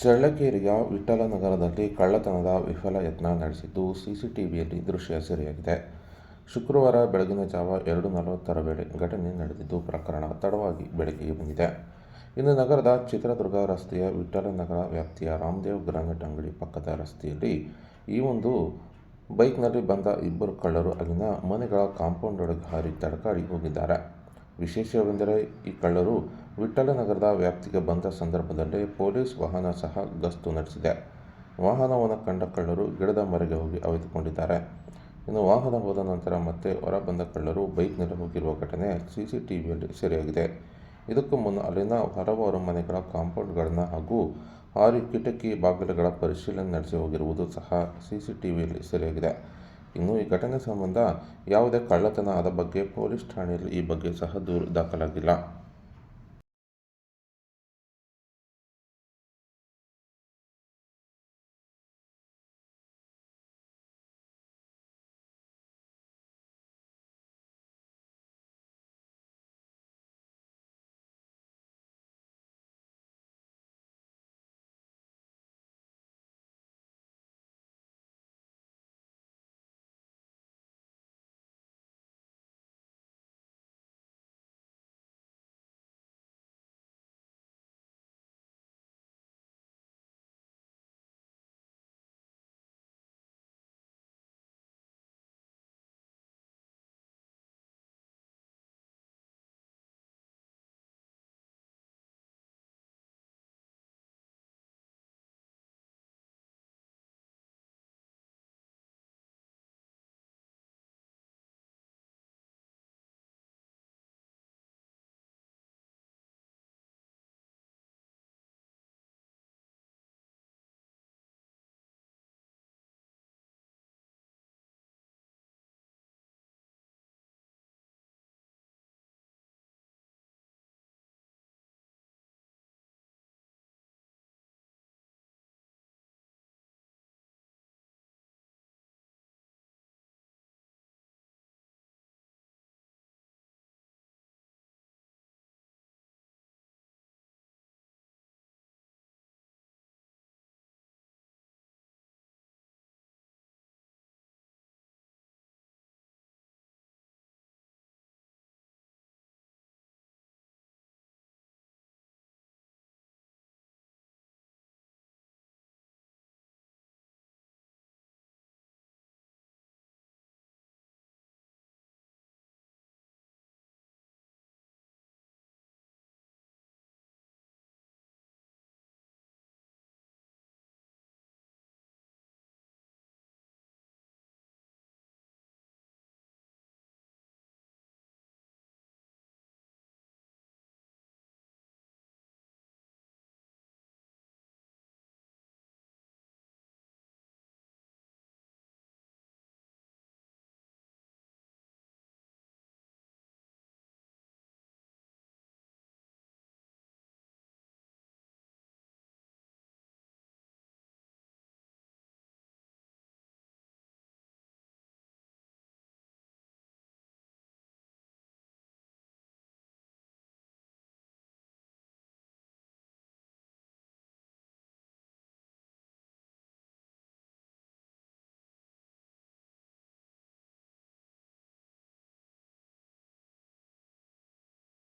ಚಳ್ಳಕೆರೆಯ ವಿಠ್ಠಲನಗರದಲ್ಲಿ ಕಳ್ಳತನದ ವಿಫಲ ಯತ್ನ ನಡೆಸಿದ್ದು ಸಿಸಿಟಿವಿಯಲ್ಲಿ ದೃಶ್ಯ ಸೆರೆಯಾಗಿದೆ. ಶುಕ್ರವಾರ ಬೆಳಗಿನ ಜಾವ ಎರಡು ನಲವತ್ತರ ವೇಳೆ ಘಟನೆ ನಡೆದಿದ್ದು ಪ್ರಕರಣ ತಡವಾಗಿ ಬೆಳಕಿಗೆ ಬಂದಿದೆ. ಇನ್ನು ನಗರದ ಚಿತ್ರದುರ್ಗ ರಸ್ತೆಯ ವಿಠ್ಠಲನಗರ ವ್ಯಾಪ್ತಿಯ ರಾಮದೇವ್ ಗ್ರಾನೆಟ್ ಅಂಗಡಿ ಪಕ್ಕದ ರಸ್ತೆಯಲ್ಲಿ ಈ ಒಂದು ಬೈಕ್ನಲ್ಲಿ ಬಂದ ಇಬ್ಬರು ಕಳ್ಳರು ಅಲ್ಲಿನ ಮನೆಗಳ ಕಾಂಪೌಂಡ್ ಒಳಗೆ ಹಾರಿ ತಡಕಾಡಿ ಹೋಗಿದ್ದಾರೆ. ವಿಶೇಷವೆಂದರೆ ಈ ಕಳ್ಳರು ವಿಠ್ಠಲನಗರದ ವ್ಯಾಪ್ತಿಗೆ ಬಂದ ಸಂದರ್ಭದಲ್ಲಿ ಪೊಲೀಸ್ ವಾಹನ ಸಹ ಗಸ್ತು ನಡೆಸಿದೆ. ವಾಹನವನ್ನು ಕಂಡ ಕಳ್ಳರು ಗಿಡದ ಮರೆಗೆ ಹೋಗಿ ಅವಿತುಕೊಂಡಿದ್ದಾರೆ. ಇನ್ನು ವಾಹನ ಹೋದ ನಂತರ ಮತ್ತೆ ಹೊರ ಬಂದ ಕಳ್ಳರು ಬೈಕ್ನಲ್ಲಿ ಹೋಗಿರುವ ಘಟನೆ ಸಿಸಿಟಿವಿಯಲ್ಲಿ ಸೆರೆಯಾಗಿದೆ. ಇದಕ್ಕೂ ಮುನ್ನ ಅಲ್ಲಿನ ಹಲವಾರು ಮನೆಗಳ ಕಾಂಪೌಂಡ್ಗಳನ್ನು ಹಾಗೂ ಆರು ಕಿಟಕಿ ಬಾಗಿಲುಗಳ ಪರಿಶೀಲನೆ ನಡೆಸಿ ಹೋಗಿರುವುದು ಸಹ ಸಿಸಿಟಿವಿಯಲ್ಲಿ ಸೆರೆಯಾಗಿದೆ. ಇನ್ನು ಈ ಘಟನೆ ಸಂಬಂಧ ಯಾವುದೇ ಕಳ್ಳತನ ಆದ ಬಗ್ಗೆ ಪೊಲೀಸ್ ಠಾಣೆಯಲ್ಲಿ ಈ ಬಗ್ಗೆ ಸಹ ದೂರು ದಾಖಲಾಗಿಲ್ಲ.